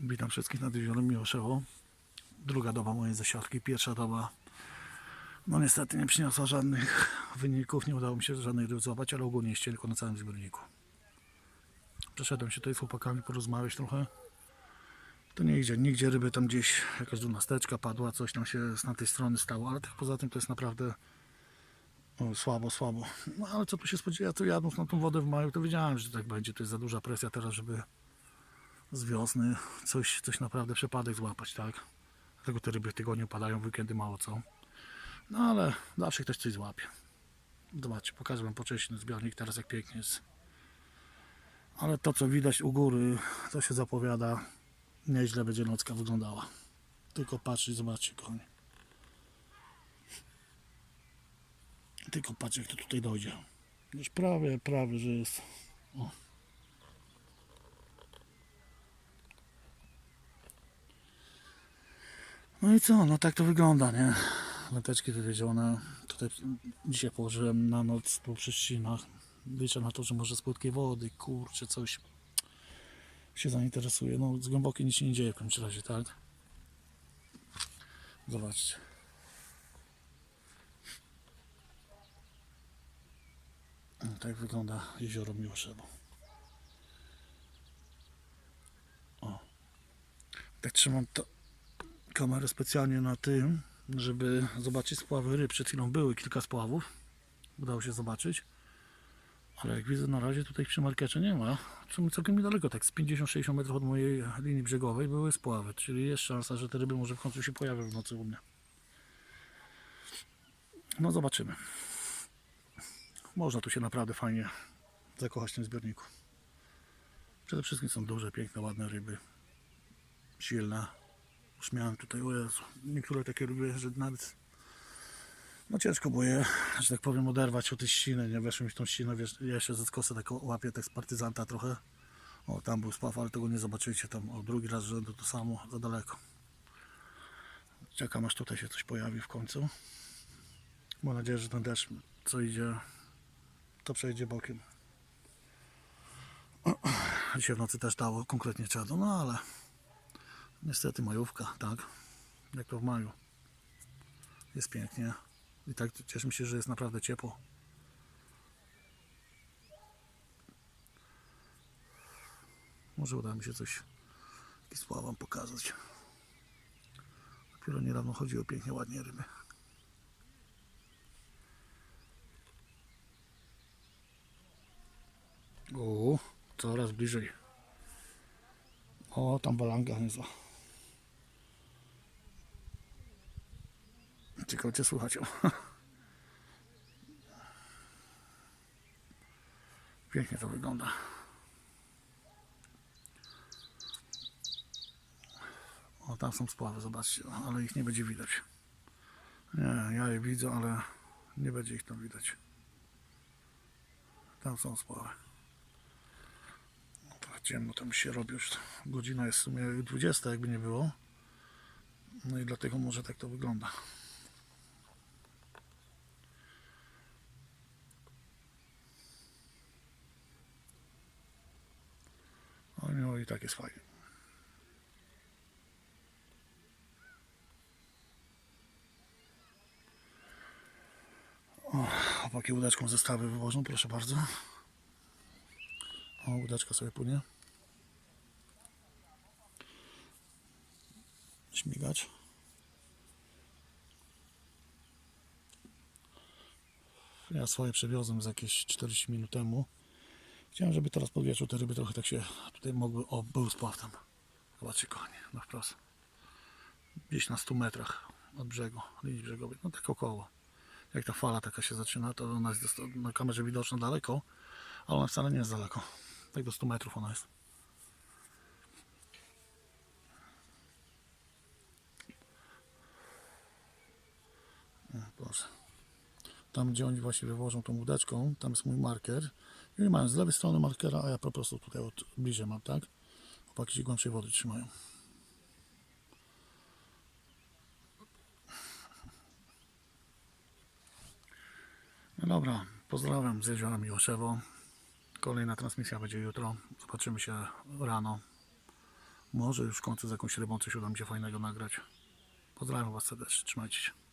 Witam wszystkich nad jeziorem Miłoszewo. Druga doba mojej zasiadki, pierwsza doba. No niestety nie przyniosła żadnych wyników, nie udało mi się ryb złapać, ale ogólnie jest tylko na całym zbiorniku. Przeszedłem się tutaj z chłopakami porozmawiać trochę. To nie idzie, nigdzie ryby tam gdzieś, jakaś dwunasteczka padła, coś tam się na tej strony stało, ale tak poza tym to jest naprawdę o, słabo, słabo. No ale co tu się spodziewa, to jadąc na tą wodę w maju, to wiedziałem, że tak będzie, to jest za duża presja teraz, żeby z wiosny coś, coś naprawdę przypadek złapać, tak? Dlatego te ryby w tygodniu padają, w weekendy mało co. No ale zawsze ktoś coś złapie. Zobaczcie, pokażę wam pocześny zbiornik teraz jak pięknie jest. Ale to co widać u góry, to się zapowiada, nieźle będzie nocka wyglądała. Tylko patrzcie, zobaczcie kochani. Tylko patrzcie jak to tutaj dojdzie. Już prawie, prawie, że jest. O. No i co, no tak to wygląda, nie? Wędeczki wywiezione. Tutaj dzisiaj położyłem na noc tu przy ścinach. Liczę na to, że może z płytkiej wody, kurczę, coś się zainteresuje. No z głębokiej nic się nie dzieje w każdym razie, tak? Zobaczcie. No, tak wygląda jezioro Miłoszewo. O. Tak trzymam to kamerę specjalnie na tym, żeby zobaczyć spławy ryb. Przed chwilą były kilka spławów. Udało się zobaczyć. Ale jak widzę na razie tutaj przy nie ma. Sumie całkiem niedaleko, tak z 50-60 metrów od mojej linii brzegowej były spławy. Czyli jest szansa, że te ryby może w końcu się pojawią w nocy u mnie. No zobaczymy. Można tu się naprawdę fajnie zakochać w tym zbiorniku. Przede wszystkim są duże, piękne, ładne ryby. Silne. Już miałem tutaj, o Jezu, niektóre takie ryby, że nawet no ciężko było je, że tak powiem, oderwać od tej ściny, nie weszłem w tą ścinę, wiesz, ja się ze skosy tak łapię, tak z partyzanta trochę. O, tam był spaw, ale tego nie zobaczycie, tam o drugi raz rzędu to samo, za daleko. Czekam aż tutaj się coś pojawi w końcu. Mam nadzieję, że ten deszcz, co idzie, to przejdzie bokiem. Dzisiaj w nocy też dało konkretnie czadu, no ale niestety majówka, tak? Jak to w maju. Jest pięknie. I tak cieszymy się, że jest naprawdę ciepło. Może uda mi się coś jakiś sław wam pokazać. Dopiero niedawno chodziło pięknie, ładnie ryby. O, coraz bliżej. O, tam balanga niezła. Ciekawe, czy słychać ją. Pięknie to wygląda. O, tam są spławy, zobaczcie, ale ich nie będzie widać. Nie, ja je widzę, ale nie będzie ich tam widać. Tam są spławy. No, ciemno tam się robi już. Godzina jest w sumie 20, jakby nie było. No i dlatego może tak to wygląda. O, no i tak jest fajnie. O, chłopaki łódeczką zestawy wywożą, proszę bardzo. O, łódeczka sobie płynie. Śmigać. Ja swoje przewiozłem z jakieś 40 minut temu. Chciałem, żeby teraz pod wieczór te ryby trochę tak się tutaj mogły. O, był spław tam. Zobaczcie, kochani, na wprost. Gdzieś na 100 metrach od brzegu, linii brzegowej. No tak około. Jak ta fala taka się zaczyna, to ona jest na kamerze widoczna daleko, ale ona wcale nie jest daleko. Tak do 100 metrów ona jest. Proszę. Tam, gdzie oni właśnie wywożą tą łódeczką, tam jest mój marker. I oni mają z lewej strony markera, a ja po prostu tutaj od bliżej mam, tak? Chłopaki się głębszej wody trzymają. No dobra, pozdrawiam z jeziora Miłoszewo. Kolejna transmisja będzie jutro. Zobaczymy się rano. Może już w końcu z jakąś rybą coś uda mi się fajnego nagrać. Pozdrawiam Was serdecznie, trzymajcie się.